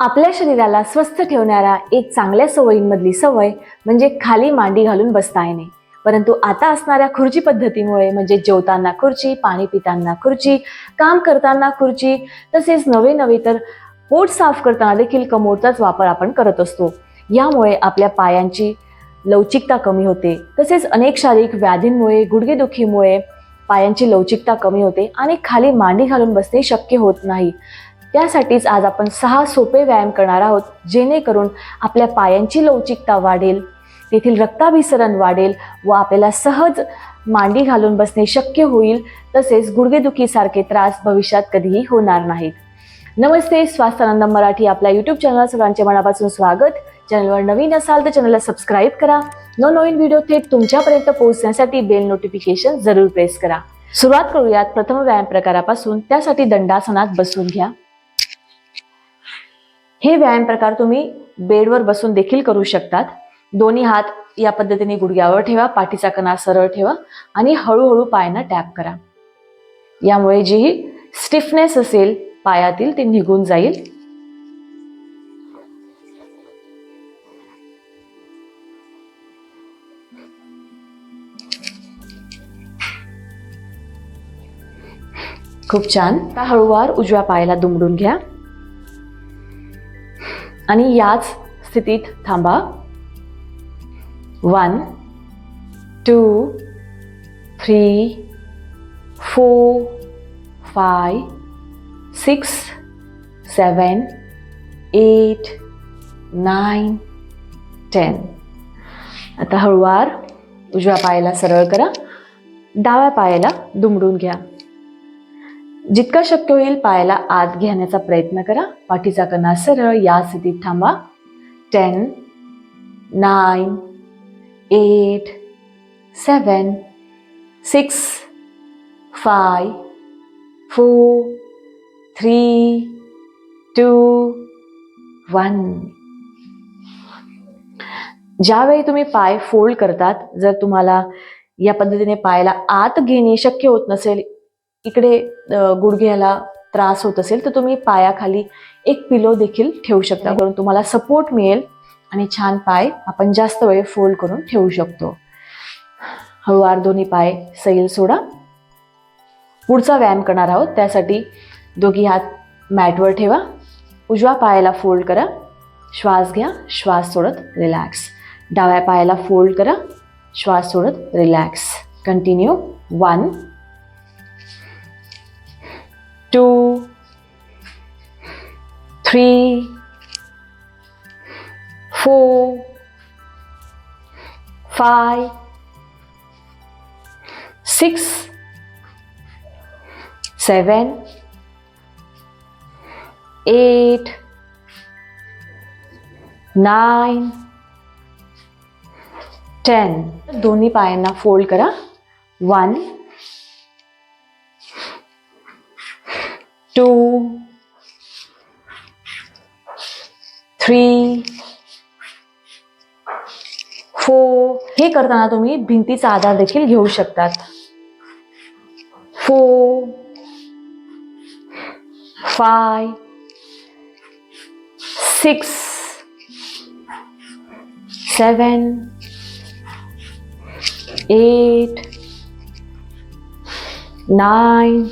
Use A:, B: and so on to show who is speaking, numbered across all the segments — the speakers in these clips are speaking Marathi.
A: आपल्या शरीराला स्वस्थ ठेवणाऱ्या एक चांगल्या सवयींमधली सवय म्हणजे खाली मांडी घालून बसता येणे. परंतु आता असणाऱ्या खुर्ची पद्धतीमुळे म्हणजे जेवताना खुर्ची पाणी पिताना खुर्ची काम करताना खुर्ची तसेच नवे नवे तर पोट साफ करताना देखील कमोडचाच वापर आपण करत असतो. यामुळे आपल्या पायांची लवचिकता कमी होते. तसेच अनेक शारीरिक व्याधींमुळे गुडघेदुखीमुळे पायांची लवचिकता कमी होते आणि खाली मांडी घालून बसणे शक्य होत नाही. त्यासाठीच आज आपण सहा सोपे व्यायाम करणार आहोत जेणेकरून आपल्या पायांची लवचिकता वाढेल तेथील रक्ताभिसरण वाढेल व आपल्याला सहज मांडी घालून बसणे शक्य होईल तसेच गुडघेदुखीसारखे त्रास भविष्यात कधीही होणार नाहीत. नमस्ते स्वास्थ्यानंद मराठी आपल्या यूट्यूब चॅनल सर्वांचे मनापासून स्वागत. चॅनलवर नवीन असाल तर चॅनलला सबस्क्राईब करा. नवनवीन व्हिडिओ थेट तुमच्यापर्यंत पोहोचण्यासाठी बेल नोटिफिकेशन जरूर प्रेस करा. सुरुवात करूयात प्रथम व्यायाम प्रकारापासून. त्यासाठी दंडासनात बसून घ्या. हे व्यायाम प्रकार तुम्ही बेडवर बसून देखील करू शकतात. दोन्ही हात या पद्धतीने गुडघ्यावर ठेवा पाठीचा कणा सरळ ठेवा आणि हळूहळू पायांना टॅप करा. यामुळे जी स्टिफनेस असेल पायातील ती निघून जाईल. खूप छान. हळूवार उजव्या पायाला दुमडून घ्या. आणि याच स्थितीत थांबा. One two three four five six seven eight nine ten आता हळूवार उजव्या पायाला सरळ करा. डाव्या पायाला दुमडून घ्या. जितका शक्य होईल पायाला आत घेण्याचा प्रयत्न करा. पाठीचा कणा सरळ या स्थितीत थांबा. Ten nine eight seven six five four three two one ज्यावेळी तुम्ही पाय फोल्ड करतात जर तुम्हाला या पद्धतीने पायाला आत घेणे शक्य होत नसेल इकडे गुडघ्याला त्रास होत असेल तर तुम्ही पायाखाली एक पिलो देखील ठेवू शकता. करून तुम्हाला सपोर्ट मिळेल आणि छान पाय आपण जास्त वेळ फोल्ड करून ठेवू शकतो. हळूवार दोन्ही पाय सैल सोडा. पुढचा व्यायाम करणार आहोत त्यासाठी दोघी हात मॅटवर ठेवा. उजव्या पायाला फोल्ड करा. श्वास घ्या श्वास सोडत रिलॅक्स डाव्या पायाला फोल्ड करा श्वास सोडत relax continue one five six seven eight nine ten दोन्ही पायांना फोल्ड करा. वन फोर हे करताना तुम्ही भिंतीचा आधार देखील घेऊ शकतात. Four five six seven eight nine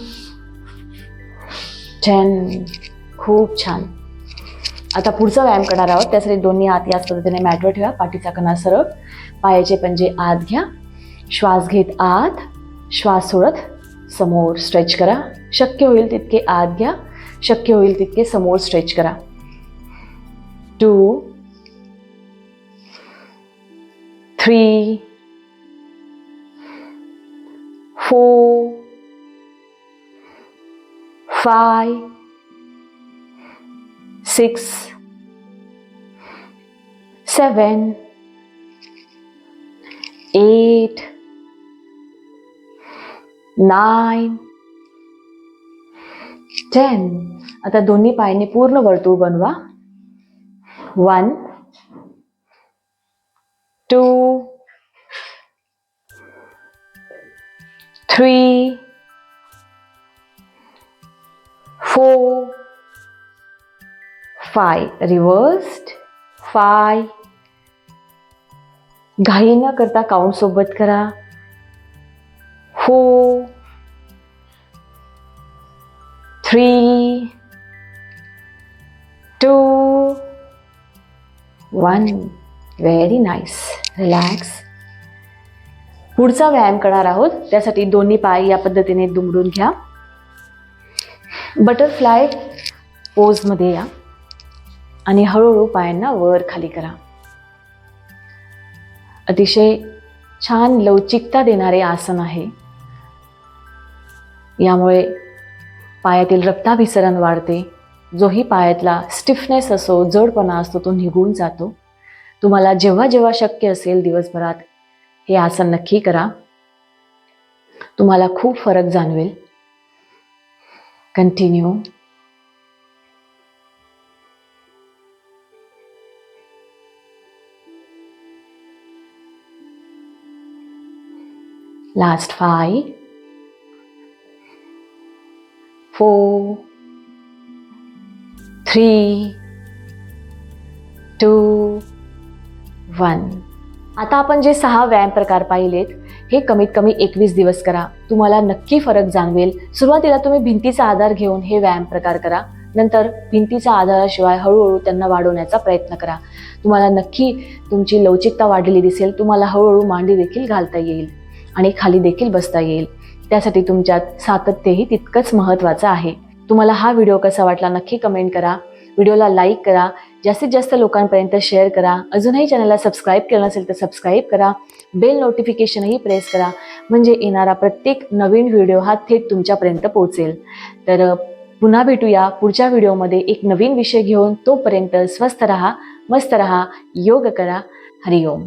A: ten खूप छान. आता पुढचा व्यायाम करणार आहोत. त्यासाठी दोन्ही हात याच पद्धतीने मॅटवर ठेवा. पाठीचा कणा सरळ. पायाचे पंजे आत घ्या. श्वास घेत आत. श्वास सोडत समोर स्ट्रेच करा. शक्य होईल तितके आत घ्या. शक्य होईल तितके समोर स्ट्रेच करा. Two three four five six seven eight nine ten आता दोन्ही पायाने पूर्ण वर्तुळ बनवा. One two three four five reversed five घाई न करता काउंट सोबत करा? Four three two one very nice relax पुढचा व्यायाम करणार आहोत. त्यासाठी दोन्ही पाय या पद्धतीने दुमडून घ्या. बटरफ्लाय पोजमध्ये या. आणि हळूहळू पायांना वर खाली करा. अतिशय छान लवचिकता देणारे आसन आहे. यामुळे पायातील रक्ताभिसरण वाढते. जोही पायातला स्टिफनेस असो जडपणा असतो तो निघून जातो. तुम्हाला जेव्हा जेव्हा शक्य असेल दिवसभरात हे आसन नक्की करा. तुम्हाला खूप फरक जाणवेल. Continue last five four three two one आता आपण जे सहा व्यायाम प्रकार पाहिलेत हे कमीत कमी एकवीस दिवस करा. तुम्हाला नक्की फरक जाणवेल. सुरुवातीला तुम्ही भिंतीचा आधार घेऊन हे व्यायाम प्रकार करा. नंतर भिंतीचा आधाराशिवाय हळूहळू त्यांना वाढवण्याचा प्रयत्न करा. तुम्हाला नक्की तुमची लवचिकता वाढलेली दिसेल. तुम्हाला हळूहळू मांडी देखील घालता येईल. आणि खाली देखील बसता येईल. त्यासाठी तुमच्यात सातत्यही तितकंच महत्त्वाचं आहे. तुम्हाला हा व्हिडिओ कसा वाटला नक्की कमेंट करा. व्हिडिओला लाईक करा. जास्तीत जास्त लोकांपर्यंत शेअर करा. अजूनही चॅनलला सबस्क्राईब केलं नसेल तर सबस्क्राईब करा. बेल नोटिफिकेशनही प्रेस करा. म्हणजे येणारा प्रत्येक नवीन व्हिडिओ हा थेट तुमच्यापर्यंत पोहोचेल. तर पुन्हा भेटूया पुढच्या व्हिडिओमध्ये एक नवीन विषय घेऊन. तोपर्यंत स्वस्थ रहा मस्त रहा योग करा. हरिओम.